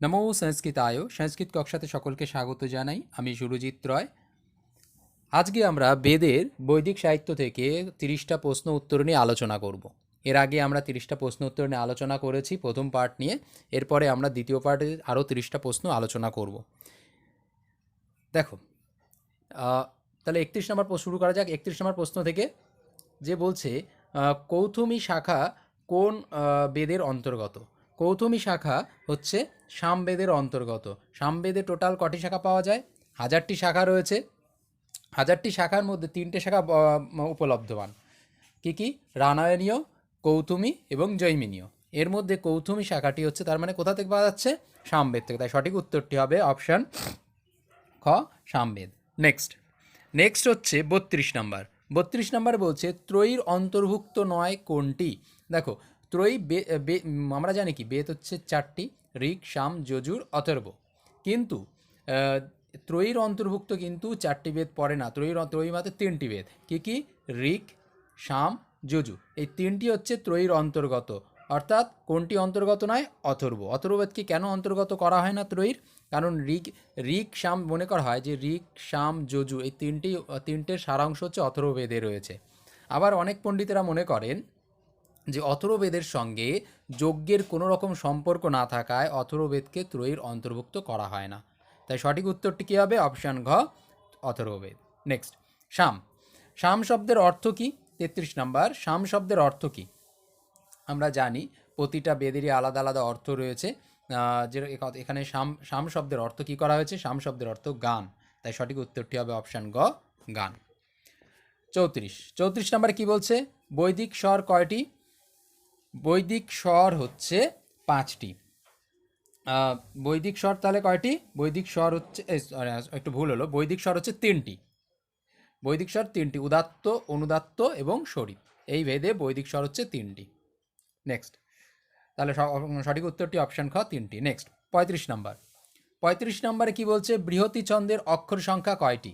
নমো সংস্কৃতায় সংস্কৃত কক্ষাতে সকলকে স্বাগত জানাই। আমি সুরজিৎ রয়। আজকে আমরা বেদের বৈদিক সাহিত্য থেকে তিরিশটা প্রশ্ন উত্তর নিয়ে আলোচনা করব। এর আগে আমরা তিরিশটা প্রশ্ন উত্তর নিয়ে আলোচনা করেছি প্রথম পার্ট নিয়ে। এরপরে আমরা দ্বিতীয় পার্টে আরও তিরিশটা প্রশ্ন আলোচনা করব। দেখো তাহলে একত্রিশ নম্বর শুরু করা যাক। একত্রিশ নম্বর প্রশ্ন থেকে যে বলছে কৌথুমী শাখা কোন বেদের অন্তর্গত? কৌথুমী শাখা হচ্ছে সামবেদের অন্তর্গত। সামবেদে টোটাল কটি শাখা পাওয়া যায়? হাজারটি শাখা রয়েছে। হাজারটি শাখার মধ্যে তিনটে শাখা উপলব্ধমান। কী কি? রানায়ণীয় কৌতুমী এবং জৈমিনীয়। এর মধ্যে কৌতুমী শাখাটি হচ্ছে, তার মানে কোথা থেকে পাওয়া যাচ্ছে? সামবেদ থেকে। তাই সঠিক উত্তরটি হবে অপশান খ, সামবেদ। নেক্সট। নেক্সট হচ্ছে বত্রিশ নাম্বার। বত্রিশ নাম্বার বলছে, ত্রয়ীর অন্তর্ভুক্ত নয় কোনটি? দেখো ত্রয়ী বে বে- আমরা জানি কি বেদ হচ্ছে চারটি, ঋক, সাম, যজুর, অথর্ব। কিন্তু ত্রয়ীর অন্তর্ভুক্ত কিন্তু চারটি বেদ পড়ে না। ত্রয়ীর ত্রয়ী মাত্র তিনটি বেদ। কি কি? ঋক, সাম যজু এই তিনটি হচ্ছে ত্রয়ীর অন্তর্গত। অর্থাৎ কোনটি অন্তর্গত নয়? অথর্ব। অথর্ববেদকে কেন অন্তর্গত করা হয় না ত্রয়ীর? কারণ ঋক ঋক, সাম মনে করা হয় যে ঋক, সাম যজু এই তিনটি, তিনটের সারাংশ হচ্ছে অথর্ববেদে রয়েছে। আবার অনেক পণ্ডিতেরা মনে করেন যে অথর্ববেদের সঙ্গে যজ্ঞের কোনো রকম সম্পর্ক না থাকায় অথর্ববেদকে ত্রয়ীর অন্তর্ভুক্ত করা হয় না। তাই সঠিক উত্তরটি কী হবে? অপশান ঘ, অথর্ববেদ। নেক্সট শাম শাম শব্দের অর্থ কী? তেত্রিশ নাম্বার শাম শব্দের অর্থ কী? আমরা জানি প্রতিটা বেদেরই আলাদা আলাদা অর্থ রয়েছে। যে এখানে শাম শাম শব্দের অর্থ কী করা হয়েছে? শাম শব্দের অর্থ গান। তাই সঠিক উত্তরটি হবে অপশান গ গান। চৌত্রিশ। চৌত্রিশ নাম্বার কি বলছে? বৈদিক স্বর কয়টি? বৈদিক স্বর হচ্ছে পাঁচটি। বৈদিক স্বর তাহলে কয়টি? বৈদিক স্বর হচ্ছে একটু ভুল হলো। বৈদিক স্বর হচ্ছে তিনটি। বৈদিক স্বর তিনটি, উদাত্ত, অনুদাত্ত এবং শরীর এই ভেদে বৈদিক স্বর হচ্ছে তিনটি। নেক্সট তাহলে সঠিক উত্তরটি অপশান খ, তিনটি। নেক্সট পঁয়ত্রিশ নাম্বার। পঁয়ত্রিশ নাম্বারে কি বলছে? বৃহতি ছন্দের অক্ষর সংখ্যা কয়টি?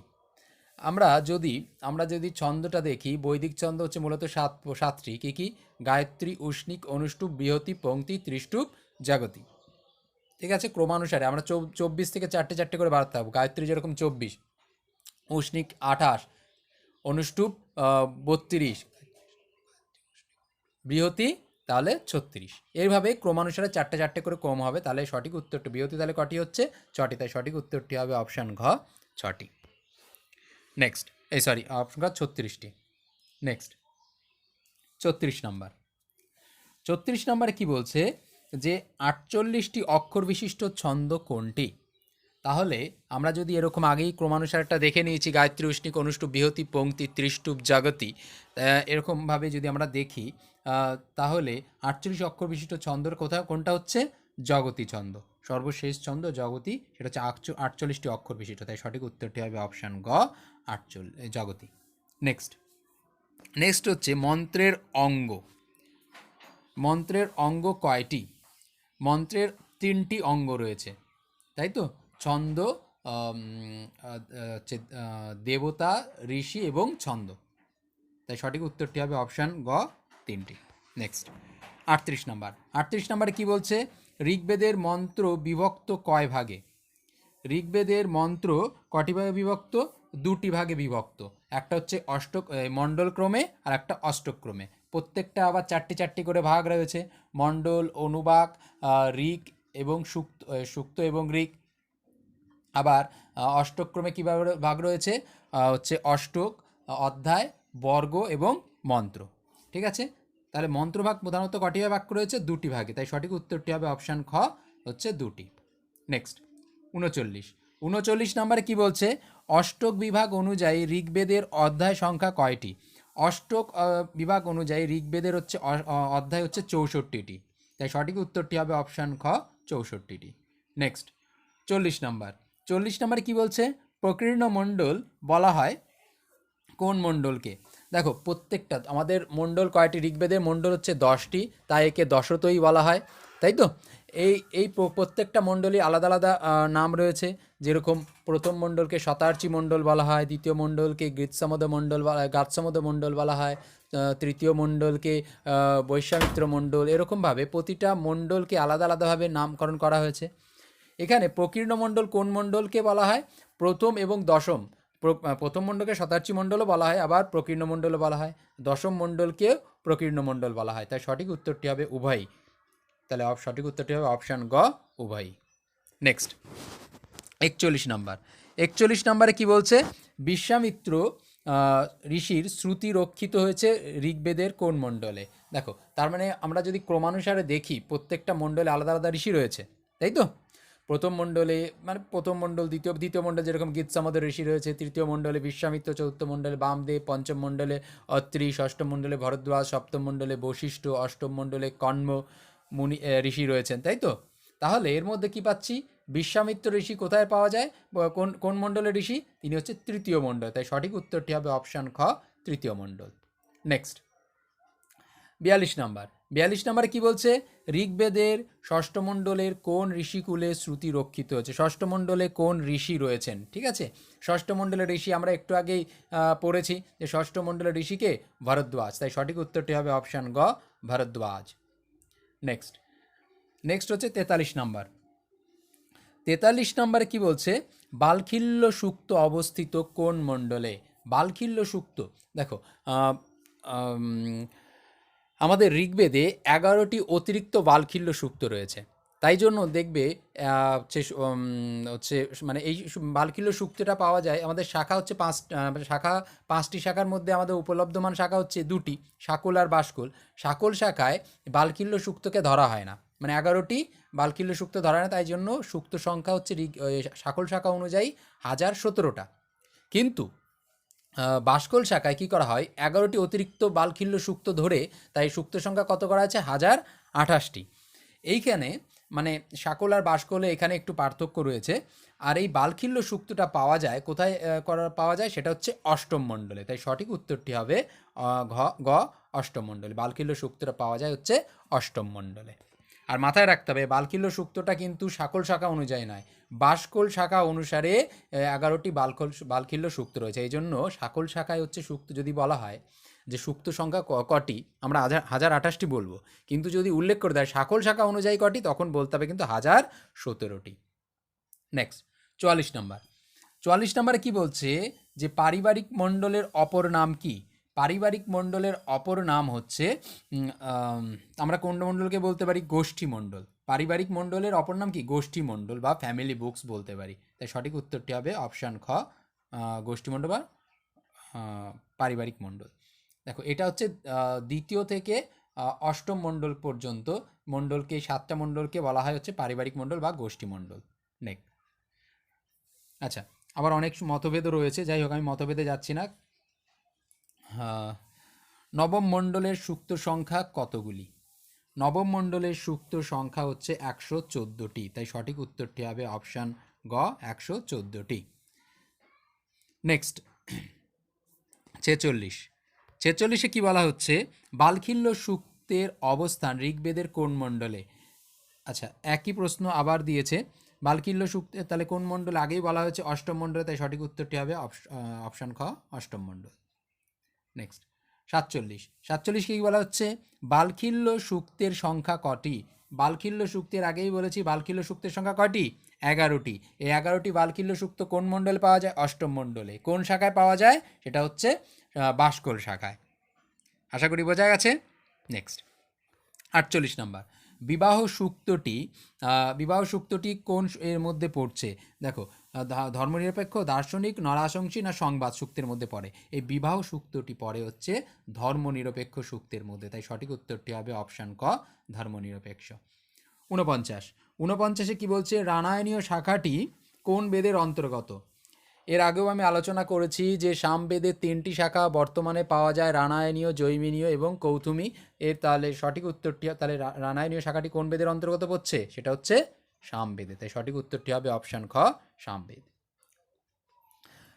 আমরা যদি আমরা যদি ছন্দটা দেখি, বৈদিক ছন্দ হচ্ছে মূলত সাত, সাতটি। কি কি? গায়ত্রী, উষ্ণিক, অনুষ্টুপ, বৃহতি, পংক্তি, ত্রিষ্টুপ, জাগতি। ঠিক আছে? ক্রমানুসারে আমরা চব্বিশ থেকে চারটে চারটে করে বাড়াতে হবে। গায়ত্রী যেরকম চব্বিশ, উষ্ণিক আঠাশ, অনুষ্টুপ বত্রিশ, বৃহতি তাহলে ছত্রিশ। এইভাবে ক্রমানুসারে চারটে চারটে করে কম হবে, তাহলে সঠিক উত্তরটি, বৃহতি তাহলে কটি হচ্ছে? ছটি। তাই সঠিক উত্তরটি হবে অপশান ঘ, ছটি। নেক্সট এই সরি ঘ ছত্রিশটি নেক্সট ছত্রিশ নাম্বার ছত্রিশ নাম্বারে কি বলছে? যে আটচল্লিশটি অক্ষর বিশিষ্ট ছন্দ কোনটি? তাহলে আমরা যদি এরকম আগেই ক্রমানুসারটা দেখে নিয়েছি, গায়ত্রী, উষ্ণিক, অনুষ্টুপ, বৃহতি পংক্তি ত্রিষ্টুপ, জাগতি এরকমভাবে যদি আমরা দেখি তাহলে আটচল্লিশ অক্ষর বিশিষ্ট ছন্দর কোথাও কোনটা হচ্ছে? জগতি ছন্দ। সর্বশেষ ছন্দ জগতি, সেটা হচ্ছে আটচ- আটচল্লিশটি অক্ষর বিশিষ্ট। তাই সঠিক উত্তরটি হবে অপশান গ। আটচল এ, জগতি নেক্সট নেক্সট হচ্ছে মন্ত্রের অঙ্গ। মন্ত্রের অঙ্গ কয়টি? মন্ত্রের তিনটি অঙ্গ রয়েছে। তাই তো? ছন্দ হচ্ছে, দেবতা ঋষি এবং ছন্দ। তাই সঠিক উত্তরটি হবে অপশান গ তিনটি। নেক্সট আটত্রিশ নাম্বার। আটত্রিশ নাম্বারে কি বলছে? ঋগ্বেদের মন্ত্র বিভক্ত কয় ভাগে? ঋগ্বেদের মন্ত্র কটি ভাগে বিভক্ত? দুটি ভাগে বিভক্ত। একটা হচ্ছে অষ্টক এ, মণ্ডল ক্রমে আর একটা অষ্টক্রমে। প্রত্যেকটা আবার চারটি চারটি করে ভাগ রয়েছে। মণ্ডল অনুবাক ঋক এবং সুক্ত সুক্ত এবং ঋক। আবার অষ্টক্রমে কীভাবে ভাগ রয়েছে? হচ্ছে অষ্টক অধ্যায় বর্গ এবং মন্ত্র। ঠিক আছে? তাহলে মন্ত্রভাগ প্রধানত কটি ভাগ রয়েছে? দুটি ভাগে। তাই সঠিক উত্তরটি হবে অপশান খ হচ্ছে দুটি। নেক্সট। উনচল্লিশ। উনচল্লিশ নম্বরে কি বলছে? অষ্টক বিভাগ অনুযায়ী ঋগ্বেদের অধ্যায় সংখ্যা কয়টি? অষ্টক বিভাগ অনুযায়ী ঋগ্বেদের হচ্ছে অধ্যায় হচ্ছে চৌষট্টিটি। তাই সঠিক উত্তরটি হবে অপশান খ, চৌষট্টিটি। নেক্সট চল্লিশ নাম্বার। চল্লিশ নাম্বারে কি বলছে? প্রকীর্ণ মণ্ডল বলা হয় কোন মণ্ডলকে? দেখো, প্রত্যেকটা, আমাদের মণ্ডল কয়টি? ঋগ্বেদের মণ্ডল হচ্ছে দশটি, তাই একে দশতই বলা হয়, তাই তো? এই এই প্রত্যেকটা মণ্ডলী আলাদা আলাদা নাম রয়েছে। যেরকম প্রথম মণ্ডলকে শতার্চি মণ্ডল বলা হয়, দ্বিতীয় মণ্ডলকে গৃৎসমদ মণ্ডল বলা গাৎসমদ মণ্ডল বলা হয় তৃতীয় মণ্ডলকে বৈশ্বামিত্র মণ্ডল, এরকমভাবে প্রতিটা মণ্ডলকে আলাদা আলাদাভাবে নামকরণ করা হয়েছে। এখানে প্রকীর্ণ মণ্ডল কোন মণ্ডলকে বলা হয়? প্রথম এবং দশম। প্রথম মণ্ডলকে শতার্চি মণ্ডলও বলা হয়, আবার প্রকীর্ণ মণ্ডলও বলা হয়। দশম মণ্ডলকেও প্রকীর্ণ মণ্ডল বলা হয়। তাই সঠিক উত্তরটি হবে উভয়ই। তাহলে সঠিক উত্তরটি হবে অপশান গ, উভয়ই। নেক্সট একচল্লিশ নাম্বার। একচল্লিশ নাম্বারে কি বলছে? বিশ্বামিত্র ঋষির শ্রুতি রক্ষিত হয়েছে ঋগ্বেদের কোন মণ্ডলে? দেখো, তার মানে আমরা যদি ক্রমানুসারে দেখি, প্রত্যেকটা মণ্ডলে আলাদা আলাদা ঋষি রয়েছে, তাই তো? প্রথম মণ্ডলে মানে প্রথম মণ্ডল, দ্বিতীয় দ্বিতীয় মণ্ডল যেরকম গীতসামদের ঋষি রয়েছে, তৃতীয় মণ্ডলে বিশ্বামিত্র, চতুর্থ মণ্ডলে বামদেব, পঞ্চম মণ্ডলে অত্রি ষষ্ঠম মণ্ডলে ভরদ্বাজ, সপ্তম মণ্ডলে বশিষ্ঠ, অষ্টম মণ্ডলে কর্ম মুনি ঋষি রয়েছেন, তাই তো? তাহলে এর মধ্যে কি পাচ্ছি? বিশ্বামিত্র ঋষি কোথায় পাওয়া যায়? কোন কোন মণ্ডলের ঋষি? তিনি হচ্ছে তৃতীয় মণ্ডল, তাই সঠিক উত্তরটি হবে অপশান খ, তৃতীয় মণ্ডল। নেক্সট বিয়াল্লিশ নাম্বার। বিয়াল্লিশ নাম্বারে কি বলছে? ঋগ্বেদের ষষ্ঠ মণ্ডলের কোন ঋষিকুলে শ্রুতি রক্ষিত হয়েছে? ষষ্ঠ মণ্ডলে কোন ঋষি রয়েছেন? ঠিক আছে? ষষ্ঠ মণ্ডলের ঋষি আমরা একটু আগেই পড়েছি যে ষষ্ঠ মণ্ডলের ঋষিকে ভরদ্বাজ, তাই সঠিক উত্তরটি হবে অপশান গ, ভরদ্বাজ। নেক্সট নেক্সট হচ্ছে তেতাল্লিশ নাম্বার। তেতাল্লিশ নাম্বারে কি বলছে? বালখিল্য সুক্ত অবস্থিত কোন মণ্ডলে? বালখিল্য সুক্ত। দেখো আমাদের ঋগ্বেদে এগারোটি অতিরিক্ত বালখিল্য সুক্ত রয়েছে। তাই জন্য দেখবে হচ্ছে হচ্ছে মানে এই বালখিল্য সুক্তটা পাওয়া যায়। আমাদের শাখা হচ্ছে পাঁচ শাখা, পাঁচটি শাখার মধ্যে আমাদের উপলব্ধমান শাখা হচ্ছে দুটি, শাকুল আর বাসকুল। শাকুল শাখায় বালকিল্য সুক্তকে ধরা হয় না। মানে এগারোটি বালকিল্য সুক্ত ধরা না, তাই জন্য সুক্ত সংখ্যা হচ্ছে শাকল শাখা অনুযায়ী হাজার সতেরোটা। কিন্তু বাসকল শাখায় কী করা হয়? এগারোটি অতিরিক্ত বালখিল্য সুক্ত ধরে তাই সুক্ত সংখ্যা কত করা আছে? হাজার আঠাশটি। এইখানে মানে শাকল আর বাসকলে এখানে একটু পার্থক্য রয়েছে। আর এই বালখিল্য সুক্তটা পাওয়া যায়, কোথায় করা পাওয়া যায় সেটা হচ্ছে অষ্টম মণ্ডলে। তাই সঠিক উত্তরটি হবে ঘ, গ, অষ্টম মণ্ডলে। বালখিল্য সুক্তটা পাওয়া যায় হচ্ছে অষ্টম মণ্ডলে। আর মাথায় রাখতে হবে বালকিল্য সুক্তটা কিন্তু শাকল শাখা অনুযায়ী নয়। বাসকল শাখা অনুসারে এগারোটি বালকল বালকিল্য সুক্ত রয়েছে। এই জন্য শাকল শাখায় হচ্ছে সুক্ত যদি বলা হয় যে সুক্ত সংখ্যা কটি, আমরা হাজার হাজার আঠাশটি বলব। কিন্তু যদি উল্লেখ করে দেয় শাকল শাখা অনুযায়ী কটি, তখন বলতে হবে কিন্তু হাজার সতেরোটি। নেক্সট চুয়াল্লিশ নম্বর। চুয়াল্লিশ নম্বরে কি বলছে যে পারিবারিক মণ্ডলের অপর নাম কি? পারিবারিক মণ্ডলের অপর নাম হচ্ছে আমরা কোন মণ্ডলকে বলতে পারি? গোষ্ঠী মণ্ডল। পারিবারিক মণ্ডলের অপর নাম কি? গোষ্ঠী মণ্ডল বা ফ্যামিলি বুকস বলতে পারি। তাই সঠিক উত্তরটি হবে অপশান খ গোষ্ঠী মণ্ডল বা পারিবারিক মণ্ডল। দেখো, এটা হচ্ছে দ্বিতীয় থেকে অষ্টম মণ্ডল পর্যন্ত, মণ্ডলকে, সাতটা মণ্ডলকে বলা হয় হচ্ছে পারিবারিক মণ্ডল বা গোষ্ঠী মণ্ডল। নেক আচ্ছা আবার অনেক মতভেদও রয়েছে, যাই হোক, আমি মতভেদে যাচ্ছি না। নবম মণ্ডলের সুক্ত সংখ্যা কতগুলি? নবম মণ্ডলের সুক্ত সংখ্যা হচ্ছে একশো চোদ্দোটি, তাই সঠিক উত্তরটি হবে অপশান গ, একশো চোদ্দোটি। নেক্সট, ছেচল্লিশ। ছেচল্লিশে কি বলা হচ্ছে? বালখিল্য সূক্তের অবস্থান ঋগ্বেদের কোন মণ্ডলে? আচ্ছা একই প্রশ্ন আবার দিয়েছে। বালকিল্য সূক্তে, তাহলে কোন মণ্ডল? আগেই বলা হয়েছে অষ্টম মণ্ডলে, তাই সঠিক উত্তরটি হবে অপশন খ, অষ্টম মণ্ডল। নেক্সট সাতচল্লিশ। সাতচল্লিশকে কি বলা হচ্ছে? বালখিল্য সূক্তের সংখ্যা কটি? বালখিল্য সুক্তের আগেই বলেছি বালকিল্য সুক্তের সংখ্যা কয়টি? এগারোটি। এই এগারোটি বালকিল্য সুক্ত কোন মণ্ডলে পাওয়া যায়? অষ্টম মণ্ডলে। কোন শাখায় পাওয়া যায়? সেটা হচ্ছে বাসকল শাখায়। আশা করি বোঝা গেছে? নেক্সট আটচল্লিশ নম্বর। বিবাহ সূক্তটি বিবাহ সূক্তটি কোন এর মধ্যে পড়ছে? দেখো ধর্মনিরপেক্ষ, দার্শনিক, নরাশংসী না সংবাদ সূক্তের মধ্যে পড়ে? এই বিবাহ সূক্তটি পড়ে হচ্ছে ধর্মনিরপেক্ষ সূক্তের মধ্যে। তাই সঠিক উত্তরটি হবে অপশান ক, ধর্মনিরপেক্ষ। ঊনপঞ্চাশ। ঊনপঞ্চাশে কি বলছে? রানায়নীয় শাখাটি কোন বেদের অন্তর্গত? এর আগেও আমি আলোচনা করেছি যে সামবেদের তিনটি শাখা বর্তমানে পাওয়া যায় রানায়নীয় জৈমিনীয় এবং কৌথুমী এর তাহলে সঠিক উত্তরটি, তাহলে রানায়নীয় শাখাটি কোন বেদের অন্তর্গত পড়ছে? সেটা হচ্ছে সামবেদে। তাই সঠিক উত্তরটি হবে অপশান খ, সামবেদ।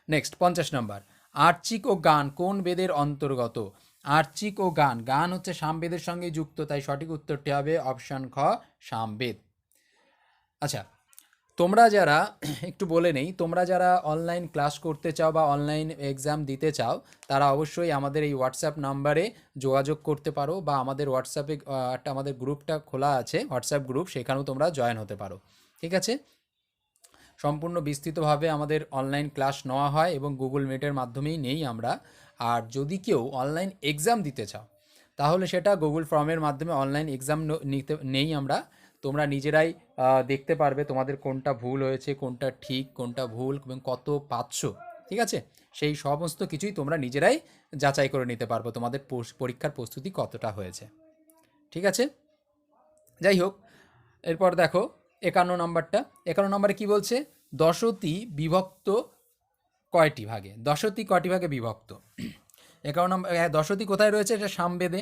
নেক্সট পঞ্চাশ নম্বর। আর্চিক ও গান কোন বেদের অন্তর্গত? আর্চিক ও গান গান হচ্ছে সামবেদের সঙ্গে যুক্ত, তাই সঠিক উত্তরটি হবে অপশান খ, সামবেদ। আচ্ছা তোমরা যারা, একটু বলে নেই, তোমরা যারা অনলাইন ক্লাস করতে চাও বা অনলাইন এক্সাম দিতে চাও, তারা অবশ্যই আমাদের এই হোয়াটসঅ্যাপ নাম্বারে যোগাযোগ করতে পারো বা আমাদের হোয়াটসঅ্যাপে একটা আমাদের গ্রুপটা খোলা আছে হোয়াটসঅ্যাপ গ্রুপ সেখানেও তোমরা জয়েন হতে পারো। ঠিক আছে? সম্পূর্ণ বিস্তৃতভাবে আমাদের অনলাইন ক্লাস নেওয়া হয় এবং গুগল মিটের মাধ্যমেই নেই আমরা। আর যদি কেউ অনলাইন এক্সাম দিতে চাও, তাহলে সেটা গুগল ফর্মের মাধ্যমে অনলাইন এক্সাম নিতে, নেই আমরা। তোমরা নিজেরাই দেখতে পারবে তোমাদের কোনটা ভুল হয়েছে কোনটা ঠিক কোনটা ভুল এবং কত পাচ্ছ ঠিক আছে? সেই সমস্ত কিছুই তোমরা নিজেরাই যাচাই করে নিতে পারব তোমাদের পরীক্ষার প্রস্তুতি কতটা হয়েছে ঠিক আছে? যাই হোক এরপর দেখো একান্ন নম্বরটা একান্ন নম্বরে কি বলছে? দশতি বিভক্ত কয়টি ভাগে? দশটি কয়টি ভাগে বিভক্ত? একান্ন নম্বর হ্যাঁ, দশটি কোথায় রয়েছে? এটা সামবেদে।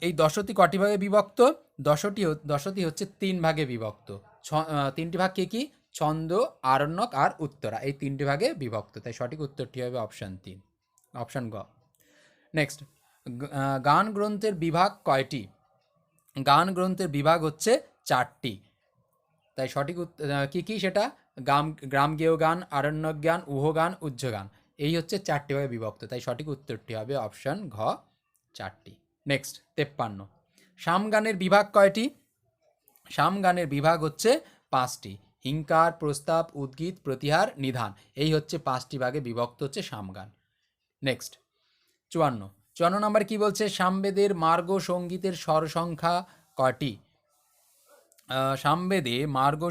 এই দশটি কটি ভাগে বিভক্ত? দশটি দশটি হচ্ছে তিন ভাগে বিভক্ত। ছ- তিনটি ভাগ কি কি? ছন্দ, আরণ্যক আর উত্তরা। এই তিনটি ভাগে বিভক্ত। তাই সঠিক উত্তরটি হবে অপশান তিন। অপশান গ। নেক্সট গান গ্রন্থের বিভাগ কয়টি? গান গ্রন্থের বিভাগ হচ্ছে চারটি। তাই সঠিক কি কি সেটা? গ্রাম গ্রাম গেয় গান, আরণ্যক গান, উহ গান উজ্জ গান। এই হচ্ছে চারটি ভাগে বিভক্ত। তাই সঠিক উত্তরটি হবে অপশান ঘ, চারটি। নেক্সট, তেপ্পান্ন। সামগানের বিভাগ কয়টি? সামগানের বিভাগ হচ্ছে পাঁচটি। হিংকার, প্রস্তাব, উদ্গীত, প্রতিহার, নিধান। এই হচ্ছে পাঁচটি ভাগে বিভক্ত হচ্ছে সামগান নেক্সট, চুয়ান্ন। চুয়ান্ন নম্বর কি বলছে? সামবেদের মার্গ সঙ্গীতের স্বর সংখ্যা কয়টি সামবেদে মার্গ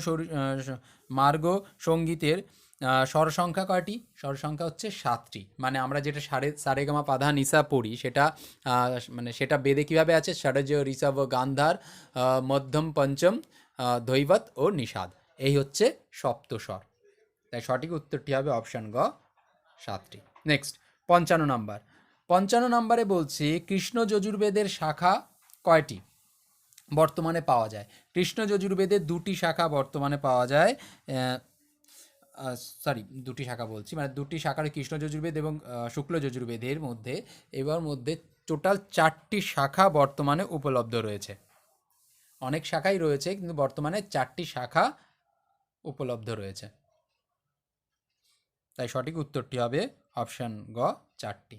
মার্গ সঙ্গীতের আহ, স্বর সংখ্যা কয়টি? স্বর সংখ্যা হচ্ছে সাতটি। মানে আমরা যেটা সারে সারেগামা পাধা নিসা পড়ি সেটা মানে সেটা বেদে কীভাবে আছে? ষড়জ ঋষভ গান্ধার মধ্যম পঞ্চম ধৈবত ও নিষাদ। এই হচ্ছে সপ্তস্বর। তাই সঠিক উত্তরটি হবে অপশান গ সাতটি। নেক্সট পঞ্চান্ন নাম্বার। পঞ্চান্ন নম্বরে বলছি কৃষ্ণ যজুর্বেদের শাখা কয়টি? বর্তমানে পাওয়া যায়। কৃষ্ণ যজুর্বেদের দুটি শাখা বর্তমানে পাওয়া যায় সরি দুটি শাখা বলছি। মানে দুটি শাখার কৃষ্ণ যজুর্বেদ এবং শুক্ল যজুর্বেদের মধ্যে। এবার মধ্যে টোটাল চারটি শাখা বর্তমানে উপলব্ধ রয়েছে। অনেক শাখাই রয়েছে, কিন্তু বর্তমানে চারটি শাখা উপলব্ধ রয়েছে। তাই সঠিক উত্তরটি হবে অপশান গ, চারটি।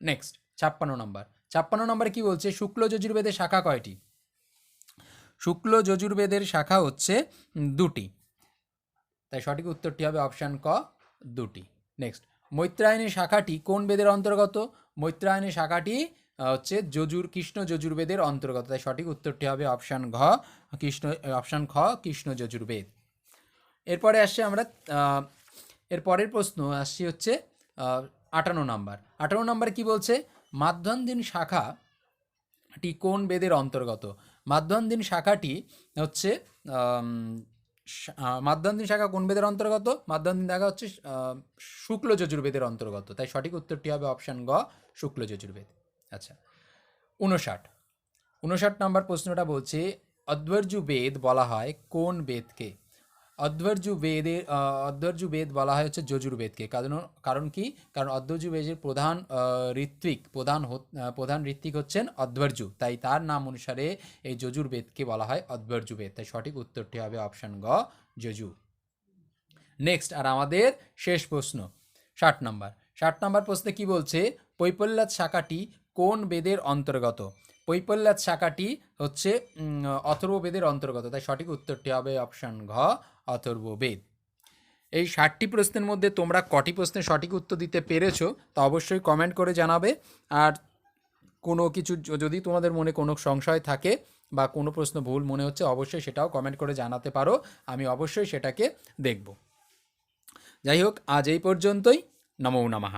নেক্সট ছাপ্পান্ন নম্বর। ছাপ্পান্ন নম্বরে কি বলছে? শুক্ল যজুর্বেদের শাখা কয়টি? শুক্ল যজুর্বেদের শাখা হচ্ছে দুটি। তাই সঠিক উত্তরটি হবে অপশান ক, দুটি। নেক্সট মৈত্রায়নী শাখাটি কোন বেদের অন্তর্গত? মৈত্রায়নী শাখাটি হচ্ছে যজুর, কৃষ্ণ যজুর্বেদের অন্তর্গত। তাই সঠিক উত্তরটি হবে অপশান ঘ, কৃষ্ণ অপশান খ, কৃষ্ণ যজুর্বেদ। এরপরে আসছে আমরা এর পরের প্রশ্ন আসছি হচ্ছে আটান্ন নাম্বার। আটান্ন নাম্বার কি বলছে? মাধ্যান্দিন শাখাটি কোন বেদের অন্তর্গত? মাধ্যান্দিন শাখাটি হচ্ছে মাধ্যান্দিন শাখা কোন বেদের অন্তর্গত? মাধ্যান্দিন শাখা হচ্ছে শুক্ল যজুর্বেদের অন্তর্গত। তাই সঠিক উত্তরটি হবে অপশান গ, শুক্ল যজুর্বেদ। আচ্ছা উনষাট উনষাট নম্বর প্রশ্নটা বলছে অধ্বর্যু বেদ বলা হয় কোন বেদকে? অধ্বর্যু বেদের আহ, বেদ বলা হয় হচ্ছে যজুর্বেদকে। কারণ কারণ কি? কারণ অধ্বর্যু বেদের প্রধান ঋত্বিক প্রধান প্রধান ঋত্বিক হচ্ছেন অধ্বর্যু তাই তার নাম অনুসারে এই যজুর্বেদকে বলা হয় অধ্বর্যু বেদ তাই সঠিক উত্তরটি হবে অপশান গ যজু। নেক্সট আর আমাদের শেষ প্রশ্ন ষাট নাম্বার। ষাট নাম্বার প্রশ্নে কি বলছে? পৈপল্লাদ শাখাটি কোন বেদের অন্তর্গত? পৈপল্লাদ শাখাটি হচ্ছে উম, অথর্ব বেদের অন্তর্গত। তাই সঠিক উত্তরটি হবে অপশান ঘ অথর্ব বেদ। এই ষাটটি প্রশ্নের মধ্যে তোমরা কটি প্রশ্নের সঠিক উত্তর দিতে পেরেছ, তা অবশ্যই কমেন্ট করে জানাবে। আর কোনো কিছু যদি তোমাদের মনে কোনো সংশয় থাকে বা কোনো প্রশ্ন ভুল মনে হচ্ছে, অবশ্যই সেটাও কমেন্ট করে জানাতে পারো, আমি অবশ্যই সেটাকে দেখব। যাই হোক, আজ এই পর্যন্তই। নমৌ নমঃ।